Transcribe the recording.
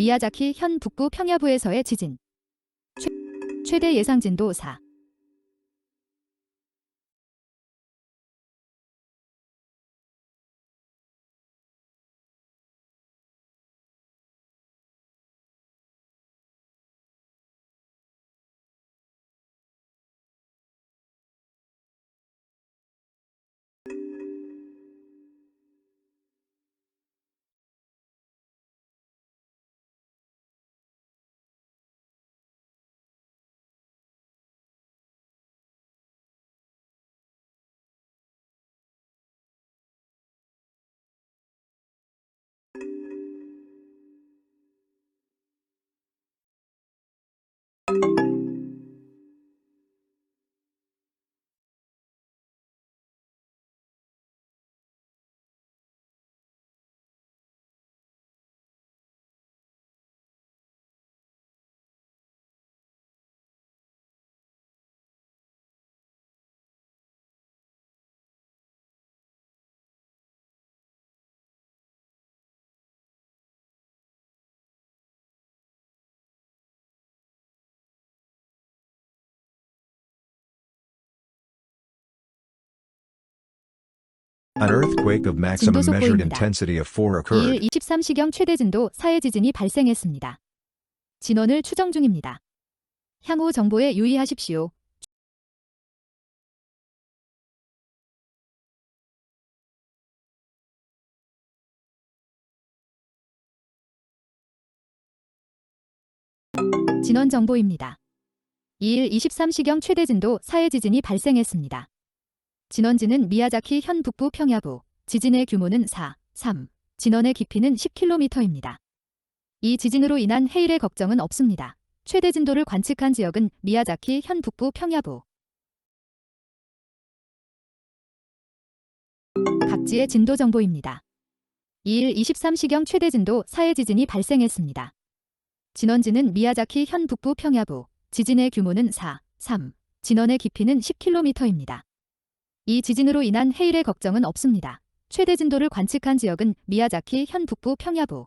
미야자키 현 북부 평야부에서의 지진. 최, 최대 예상 진도 4. An earthquake of maximum measured intensity of 4 2일 occurred. 23시경 최대 진도 4의 지진이 발생했습니다. 진원을 추정 중입니다. 향후 정보에 유의하십시오. 진원 정보입니다. 2일 23시경 최대 진도 4의 지진이 발생했습니다. 진원지는 미야자키 현 북부 평야부, 지진의 규모는 4, 3, 진원의 깊이는 10km입니다. 이 지진으로 인한 해일의 걱정은 없습니다. 최대 진도를 관측한 지역은 미야자키 현 북부 평야부. 각지의 진도 정보입니다. 2일 23시경 최대 진도 4의 지진이 발생했습니다. 진원지는 미야자키 현 북부 평야부, 지진의 규모는 4, 3, 진원의 깊이는 10km입니다. 이 지진으로 인한 해일의 걱정은 없습니다. 최대 진도를 관측한 지역은 미야자키 현 북부 평야부.